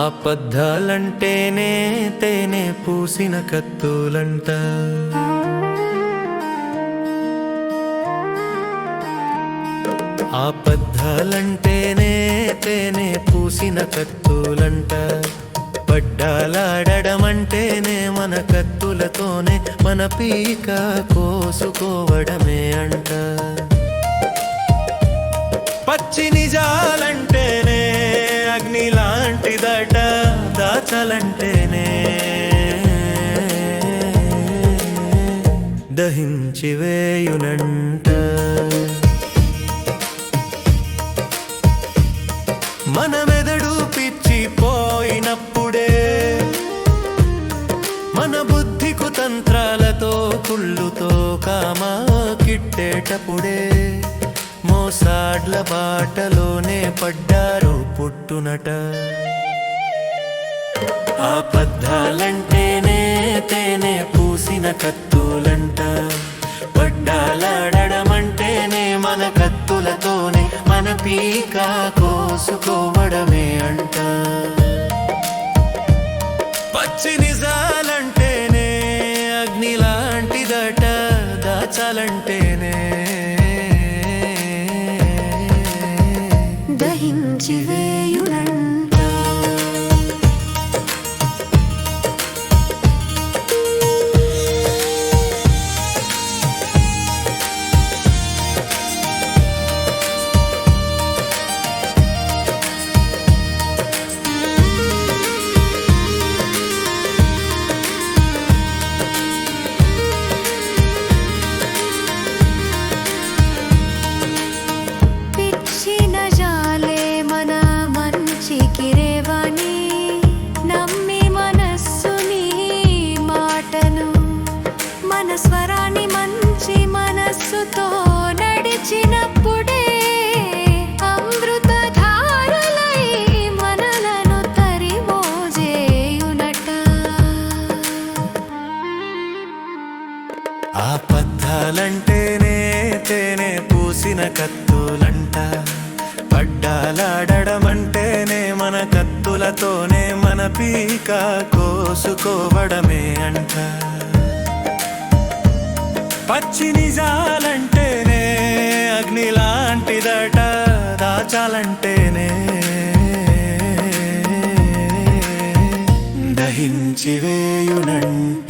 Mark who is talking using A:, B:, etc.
A: ఆపద్ధాలంటేనే తేనే పూసిన కత్తులంట. ఆపద్ధాలంటేనే తేనే పూసిన కత్తులంట. పడ్డాలాడమంటేనే మన కత్తులతోనే మన పీక కోసుకోవడమే అంట. పచ్చి నిజాలంటేనే అగ్ని లాంటిదట దాచాలంటేనే. దహించి వేయునంట. మన మెదడు పిచ్చిపోయినప్పుడే మన బుద్ధి కుతంత్రాలతో కుళ్ళుతో కామా కిట్టేటప్పుడే. మోసాడ్ల బాటలోనే పడ్డారు పుట్టునట. ఆపద్ధాలంటేనే తేనే పూసిన కత్తులంట. పడ్డాలాడమంటేనే మన కత్తులతోనే మన పీకా కోసుకో దాచాలంటేనే పడ్డాలంటేనే తేనే పూసిన కత్తులంట. పడ్డాలాడమంటేనే మన కత్తులతోనే మన పీక కోసుకోవడమే అంట. పచ్చి నిజాలంటేనే అగ్ని లాంటిదట దాచాలంటేనే. దహించి వేయునంట